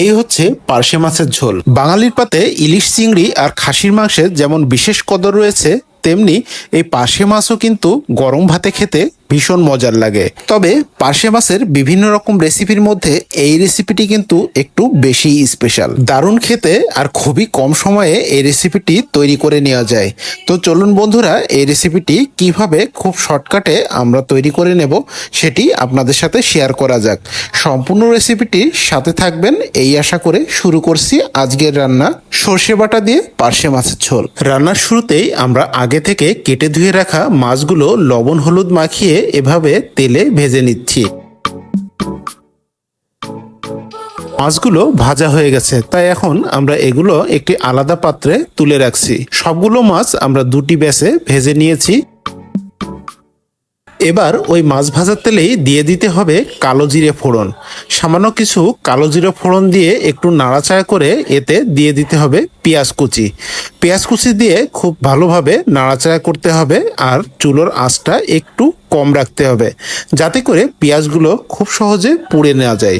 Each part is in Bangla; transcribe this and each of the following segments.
এই হচ্ছে পার্শে মাছের ঝোল। বাঙালির পাতে ইলিশ চিংড়ি আর খাসির মাংসের যেমন বিশেষ কদর রয়েছে, তেমনি এই পার্শে মাছও কিন্তু গরম ভাতে খেতে ভীষণ মজার লাগে। তবে পার্শে মাছের বিভিন্ন রকম রেসিপির মধ্যে এই রেসিপিটি কিন্তু একটু বেশি স্পেশাল। দারুণ খেতে আর খুবই কম সময়ে এই রেসিপিটি তৈরি করে নেওয়া যায়। তো চলুন বন্ধুরা, এই রেসিপিটি কীভাবে খুব শর্টকাটে আমরা তৈরি করে নেব সেটি আপনাদের সাথে শেয়ার করা যাক। সম্পূর্ণ রেসিপিটির সাথে থাকবেন এই আশা করে শুরু করছি আজকের রান্না সর্ষে বাটা দিয়ে পার্শে মাছের ঝোল। রান্নার শুরুতেই আমরা আগে থেকে কেটে ধুয়ে রাখা মাছগুলো লবণ হলুদ মাখিয়ে এভাবে তেলে ভেজে নিচ্ছি। মাছগুলো ভাজা হয়ে গেছে, তাই এখন আমরা এগুলো একটি আলাদা পাত্রে তুলে রাখছি। সবগুলো মাছ আমরা দুটি ব্যাসে ভেজে নিয়েছি। এবার ওই মাছ ভাজার তেলেই দিয়ে দিতে হবে কালো জিরে ফোড়ন। সামান্য কিছু কালো জিরে ফোড়ন দিয়ে একটু নাড়াচাড়া করে এতে দিয়ে দিতে হবে পেঁয়াজ কুচি। পেঁয়াজ কুচি দিয়ে খুব ভালোভাবে নাড়াচাড়া করতে হবে আর চুলোর আঁচটা একটু কম রাখতে হবে। যাতে করে পেঁয়াজগুলো খুব সহজে পুড়ে নেওয়া যায়।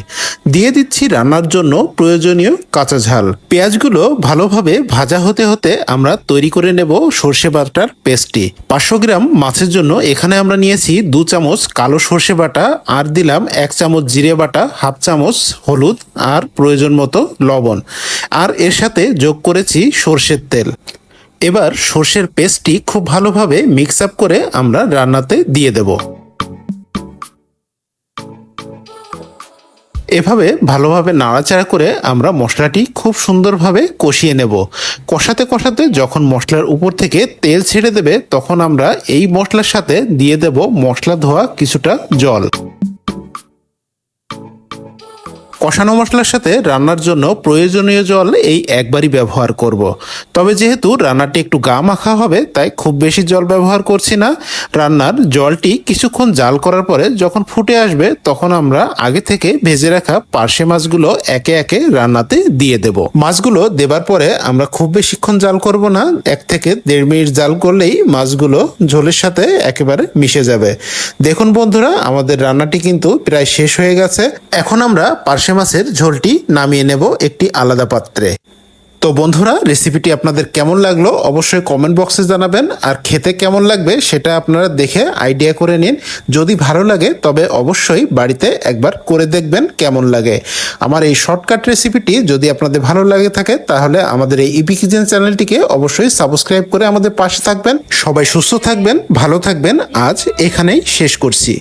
দিয়ে দিচ্ছি রান্নার জন্য প্রয়োজনীয় কাঁচা ঝাল। পেঁয়াজগুলো ভালোভাবে ভাজা হতে হতে আমরা তৈরি করে নেব সর্ষে বাটার পেস্টটি। পাঁচশো গ্রাম মাছের জন্য এখানে আমরা নিয়েছি দু চামচ কালো সর্ষে বাটা, আর দিলাম এক চামচ জিরে বাটা, হাফ চামচ হলুদ, আর প্রয়োজন মতো লবণ। আর এর সাথে যোগ করেছি সর্ষের তেল। এবার সর্ষের পেস্টটি খুব ভালোভাবে মিক্স আপ করে আমরা রান্নাতে দিয়ে দেব। এভাবে ভালোভাবে নাড়াচাড়া করে আমরা মশলাটি খুব সুন্দরভাবে কষিয়ে নেব। কষাতে কষাতে যখন মশলার উপর থেকে তেল ছেড়ে দেবে, তখন আমরা এই মশলার সাথে দিয়ে দেব মশলা ধোয়া কিছুটা জল। কষানো মশলার সাথে রান্নার জন্য প্রয়োজনীয় জল এই একবারই ব্যবহার করব। তবে যেহেতু রান্নাটি একটু গা মাখা হবে, তাই খুব বেশি জল ব্যবহার করছি না। রান্নার জলটি কিছুক্ষণ জাল করার পরে যখন ফুটে আসবে, তখন আমরা আগে থেকে ভেজে রাখা পার্শে মাছগুলো একে একে রান্নাতে দিয়ে দেব। মাছগুলো দেবার পরে আমরা খুব বেশিক্ষণ জাল করব না, এক থেকে দেড় মিনিট জাল করলেই মাছগুলো ঝোলের সাথে একেবারে মিশে যাবে। দেখুন বন্ধুরা, আমাদের রান্নাটি কিন্তু প্রায় শেষ হয়ে গেছে। এখন আমরা পার্শে মাছের ঝোলটি নামিয়ে নেব একটি আলাদা পাত্রে। তো বন্ধুরা রেসিপিটি আপনাদের কেমন লাগল অবশ্যই কমেন্ট বক্সে জানাবেন। আর খেতে কেমন লাগবে সেটা আপনারা দেখে আইডিয়া করে নিন। যদি ভালো লাগে, তবে অবশ্যই বাড়িতে একবার করে দেখবেন কেমন লাগে। আমার এই শর্টকাট রেসিপিটি যদি আপনাদের ভালো লাগে থাকে, তাহলে আমাদের এই ইপি কিচেন চ্যানেলটিকে অবশ্যই সাবস্ক্রাইব করে আমাদের পাশে থাকবেন। সবাই সুস্থ থাকবেন, ভালো থাকবেন। আজ এখানেই শেষ করছি।